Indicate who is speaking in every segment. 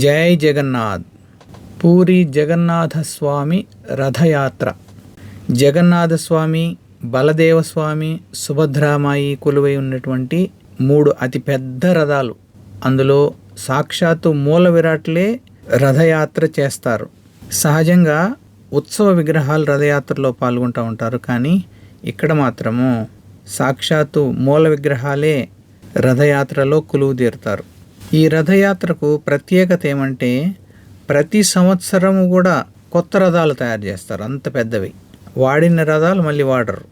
Speaker 1: జై జగన్నాథ్. పూరి జగన్నాథస్వామి రథయాత్ర. జగన్నాథ స్వామి బలదేవ స్వామి సుభద్రామాయి కొలువై ఉన్నటువంటి మూడు అతిపెద్ద రథాలు. అందులో సాక్షాత్తు మూల విరాట్లే రథయాత్ర చేస్తారు. సహజంగా ఉత్సవ విగ్రహాలు రథయాత్రలో పాల్గొంటూ ఉంటారు కానీ ఇక్కడ మాత్రము సాక్షాత్తు మూల విగ్రహాలే రథయాత్రలో కొలువు తీరుతారు. ఈ రథయాత్రకు ప్రత్యేకత ఏమంటే ప్రతి సంవత్సరము కూడా కొత్త రథాలు తయారు చేస్తారు అంత పెద్దవి. వాడిన రథాలు మళ్ళీ వాడరు.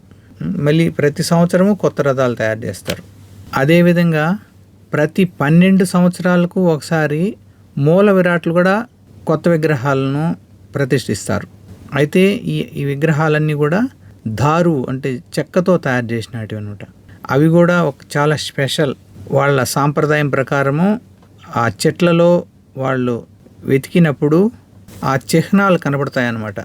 Speaker 1: మళ్ళీ ప్రతి సంవత్సరము కొత్త రథాలు తయారు చేస్తారు. అదేవిధంగా ప్రతి పన్నెండు సంవత్సరాలకు ఒకసారి మూల విరాట్లు కూడా కొత్త విగ్రహాలను ప్రతిష్ఠిస్తారు. అయితే ఈ ఈ విగ్రహాలన్నీ కూడా దారు అంటే చెక్కతో తయారు చేసినవి అనమాట అవి కూడా ఒక చాలా స్పెషల్ వాళ్ళ సాంప్రదాయం ప్రకారము ఆ చెట్లలో వాళ్ళు వెతికినప్పుడు ఆ చిహ్నాలు కనబడతాయి అన్నమాట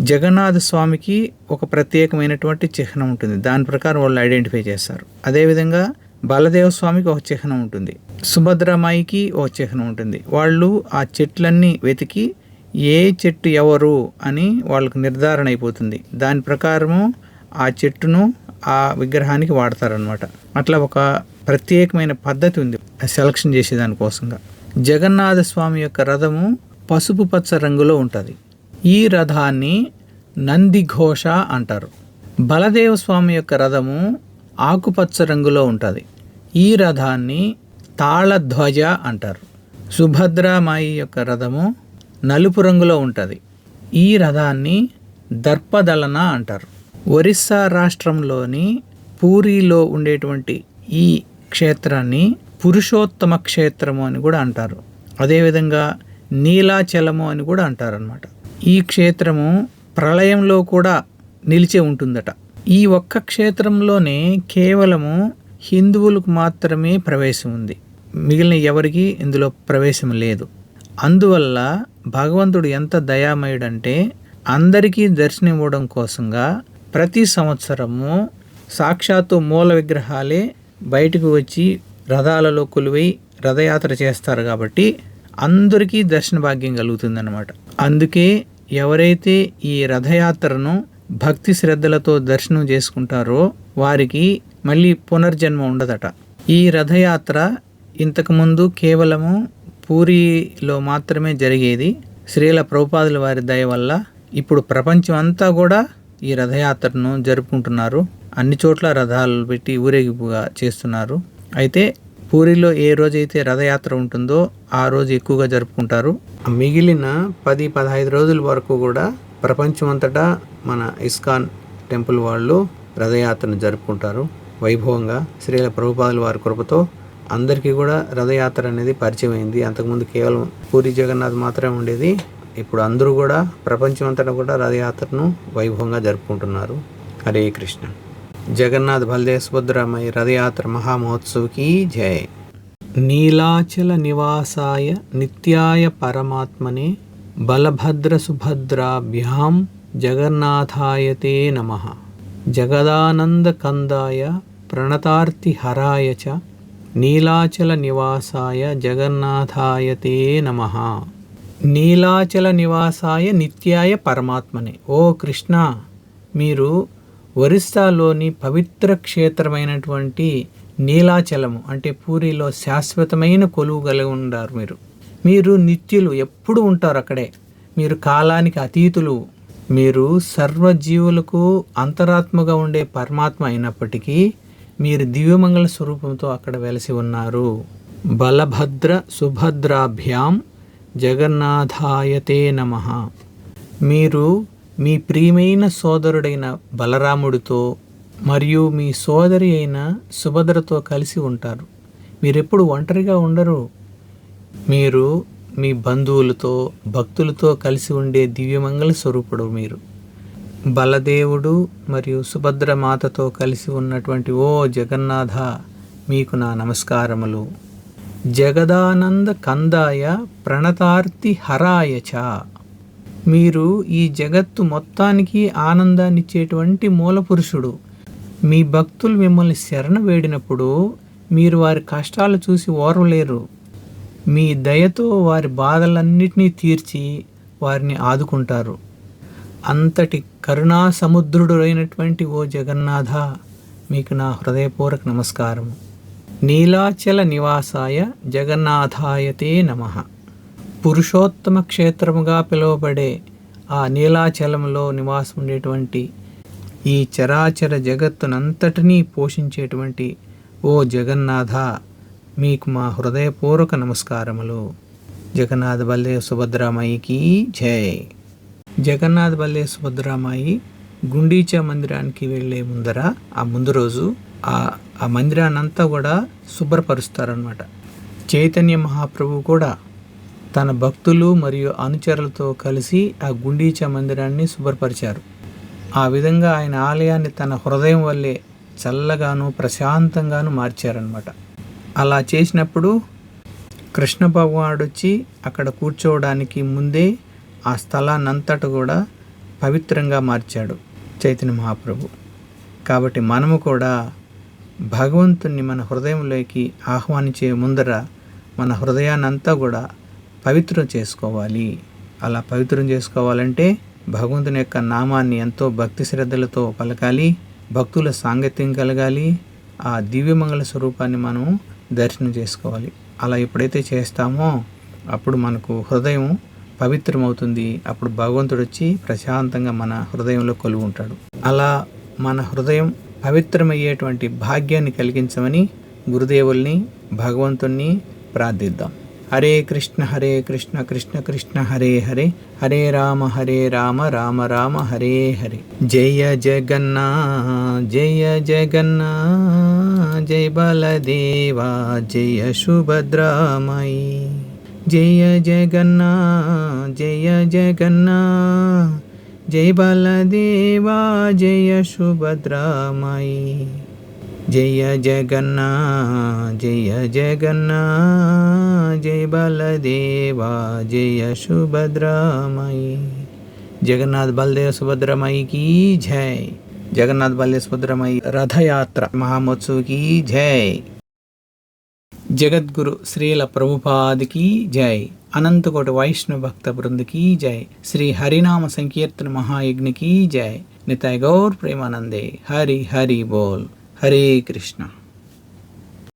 Speaker 1: జగన్నాథ స్వామికి ఒక ప్రత్యేకమైనటువంటి చిహ్నం ఉంటుంది. దాని ప్రకారం వాళ్ళు ఐడెంటిఫై చేస్తారు. అదేవిధంగా బలదేవ స్వామికి ఒక చిహ్నం ఉంటుంది. సుభద్రమాయికి ఒక చిహ్నం ఉంటుంది. వాళ్ళు ఆ చెట్లన్నీ వెతికి ఏ చెట్టు ఎవరు అని వాళ్ళకు నిర్ధారణ అయిపోతుంది. దాని ప్రకారము ఆ చెట్టును ఆ విగ్రహానికి వాడతారనమాట అట్లా ఒక ప్రత్యేకమైన పద్ధతి ఉంది సెలక్షన్ చేసేదానికోసంగా జగన్నాథ స్వామి యొక్క రథము పసుపు పచ్చ రంగులో ఉంటుంది. ఈ రథాన్ని నందిఘోష అంటారు. బలదేవ స్వామి యొక్క రథము ఆకుపచ్చ రంగులో ఉంటుంది. ఈ రథాన్ని తాళధ్వజ అంటారు. సుభద్రామాయి యొక్క రథము నలుపు రంగులో ఉంటుంది. ఈ రథాన్ని దర్పదళన అంటారు. ఒరిస్సా రాష్ట్రంలోని పూరిలో ఉండేటువంటి ఈ క్షేత్రాన్ని పురుషోత్తమ క్షేత్రము అని కూడా అంటారు. అదేవిధంగా నీలాచలము అని కూడా అంటారు అనమాట ఈ క్షేత్రము ప్రళయంలో కూడా నిలిచే ఉంటుందట. ఈ ఒక్క క్షేత్రంలోనే కేవలము హిందువులకు మాత్రమే ప్రవేశం ఉంది. మిగిలిన ఎవరికి ఇందులో ప్రవేశం లేదు. అందువల్ల భగవంతుడు ఎంత దయామయుడంటే అందరికీ దర్శనం ఇవ్వడం కోసంగా ప్రతి సంవత్సరము సాక్షాత్తు మూల విగ్రహాలే బయటకు వచ్చి రథాలలో కొలువై రథయాత్ర చేస్తారు కాబట్టి అందరికీ దర్శన భాగ్యం కలుగుతుందన్నమాట. అందుకే ఎవరైతే ఈ రథయాత్రను భక్తి శ్రద్ధలతో దర్శనం చేసుకుంటారో వారికి మళ్ళీ పునర్జన్మ ఉండదట. ఈ రథయాత్ర ఇంతకుముందు కేవలము పూరిలో మాత్రమే జరిగేది. శ్రీల ప్రభుపాదుల వారి దయ వల్ల ఇప్పుడు ప్రపంచం అంతా కూడా ఈ రథయాత్రను జరుపుకుంటున్నారు. అన్ని చోట్ల రథాలు పెట్టి ఊరేగింపుగా చేస్తున్నారు. అయితే పూరిలో ఏ రోజైతే రథయాత్ర ఉంటుందో ఆ రోజు ఎక్కువగా జరుపుకుంటారు. మిగిలిన పది పదహైదు రోజుల వరకు కూడా ప్రపంచమంతటా మన ఇస్కాన్ టెంపుల్ వాళ్ళు రథయాత్రను జరుపుకుంటారు. వైభవంగా శ్రీల ప్రభుపాదుల వారి కృపతో అందరికీ కూడా రథయాత్ర అనేది పరిచయం అయింది. అంతకుముందు కేవలం పూరి జగన్నాథ్ మాత్రమే ఉండేది. ఇప్పుడు అందరూ కూడా ప్రపంచం అంతటా కూడా రథయాత్రను వైభవంగా జరుపుకుంటున్నారు. హరే కృష్ణ. జగన్నాథ్ బలదేవ సుభద్రామయ్య రథయాత్ర మహామహోత్సవ్కి జయ నీలాచల నివాసాయ నిత్యాయ పరమాత్మనే బలభద్ర సుభద్రాభ్యాం జగన్నాథాయతే నమ. జగదానందకందాయ ప్రణతార్తిహరాయ చ నీలాచల నివాసాయ జగన్నాథాయతే నమ. నీలాచల నివాసాయ నిత్యాయ పరమాత్మనే. ఓ కృష్ణ మీరు ఒరిస్సాలోని పవిత్ర క్షేత్రమైనటువంటి నీలాచలము అంటే పూరిలో శాశ్వతమైన కొలువు కలిగి ఉన్నారు మీరు. మీరు నిత్యులు ఎప్పుడు ఉంటారు అక్కడే? మీరు కాలానికి అతీతులు. మీరు సర్వజీవులకు అంతరాత్మగా ఉండే పరమాత్మ అయినప్పటికీ మీరు దివ్యమంగళ స్వరూపంతో అక్కడ వెలసి ఉన్నారు. బలభద్ర సుభద్రాభ్యాం జగన్నాథాయతే నమ. మీరు మీ ప్రియమైన సోదరుడైన బలరాముడితో మరియు మీ సోదరి అయిన సుభద్రతో కలిసి ఉంటారు. మీరెప్పుడు ఒంటరిగా ఉండరు. మీరు మీ బంధువులతో భక్తులతో కలిసి ఉండే దివ్యమంగళ స్వరూపుడు మీరు. బలదేవుడు మరియు సుభద్ర మాతతో కలిసి ఉన్నటువంటి ఓ జగన్నాథ మీకు నా నమస్కారములు. జగదానంద కందాయ ప్రణతార్తి హరాయ చ. మీరు ఈ జగత్తు మొత్తానికి ఆనందాన్నిచ్చేటువంటి మూల పురుషుడు మీ భక్తులు మిమ్మల్ని శరణ వేడినప్పుడు మీరు వారి కష్టాలు చూసి ఓర్వలేరు. మీ దయతో వారి బాధలన్నిటినీ తీర్చి వారిని ఆదుకుంటారు. అంతటి కరుణా సముద్రుడు అయినటువంటి ఓ జగన్నాథ మీకు నా హృదయపూర్వక నమస్కారం నీలాచల నివాసాయ జగన్నాథాయతే నమ. పురుషోత్తమ క్షేత్రముగా పిలువబడే ఆ నీలాచలంలో నివాసం ఉండేటువంటి ఈ చరాచర జగత్తునంతటినీ పోషించేటువంటి ఓ జగన్నాథ మీకు మా హృదయపూర్వక నమస్కారములు. జగన్నాథ బల్లే సుభద్రామాయికి జై. జగన్నాథ బల్లే సుభద్రామాయి గుండీచా మందిరానికి వెళ్ళే ముందర ఆ ముందు రోజు ఆ ఆ మందిరాన్నంతా కూడా శుభ్రపరుస్తారనమాట చైతన్య మహాప్రభు కూడా తన భక్తులు మరియు అనుచరులతో కలిసి ఆ గుండీచా మందిరాన్ని శుభ్రపరిచారు. ఆ విధంగా ఆయన ఆలయాన్ని తన హృదయం వల్లే చల్లగాను ప్రశాంతంగాను మార్చారనమాట అలా చేసినప్పుడు కృష్ణ భగవానుడు వచ్చి అక్కడ కూర్చోవడానికి ముందే ఆ స్థలాన్నంతట కూడా పవిత్రంగా మార్చాడు చైతన్య మహాప్రభు. కాబట్టి మనము కూడా భగవంతుణ్ణి మన హృదయంలోకి ఆహ్వానించే ముందర మన హృదయాన్నంతా కూడా పవిత్రం చేసుకోవాలి. అలా పవిత్రం చేసుకోవాలంటే భగవంతుని యొక్క నామాన్ని ఎంతో భక్తి శ్రద్ధలతో పలకాలి భక్తుల సాంగత్యం కలగాలి ఆ దివ్యమంగళ స్వరూపాన్ని మనం దర్శనం చేసుకోవాలి. అలా ఎప్పుడైతే చేస్తామో అప్పుడు మనకు హృదయం పవిత్రమవుతుంది. అప్పుడు భగవంతుడు వచ్చి ప్రశాంతంగా మన హృదయంలో కొలువు ఉంటాడు అలా మన హృదయం పవిత్రమయ్యేటువంటి భాగ్యాన్ని కలిగించమని గురుదేవుల్ని భగవంతుణ్ణి ప్రార్థిద్దాం. హరే కృష్ణ హరే కృష్ణ కృష్ణ కృష్ణ హరే హరే. హరే రామ హరే రామ రామ రామ హరే హరే. జయ జగన్నా జయ జగన్నా జయ బలదేవా జయ సుభద్రామయి. జయ జగన్నా జయ జగన్నా జయ బలదేవా జయ సుభద్రామయి. జయ జగన్నా జయ జగన్నా జయ బలదేవా జయ సుభద్రామయి. జగన్నాథ్ బలదేవ సుభద్రమయికి జై. జగన్నాథ్ బలదేవ సుభద్రమయి రథయాత్ర మహామోత్సవ్కి జై. జగద్గురు శ్రీల ప్రభుపాదికి జై. అనంతకోటి వైష్ణవ భక్త బృందకి జై. శ్రీ హరినామ సంకీర్తన మహాయజ్ఞకి జై. నితాయ్ గౌర్ ప్రేమానందే. హరి హరి బోల్. హరే కృష్ణ.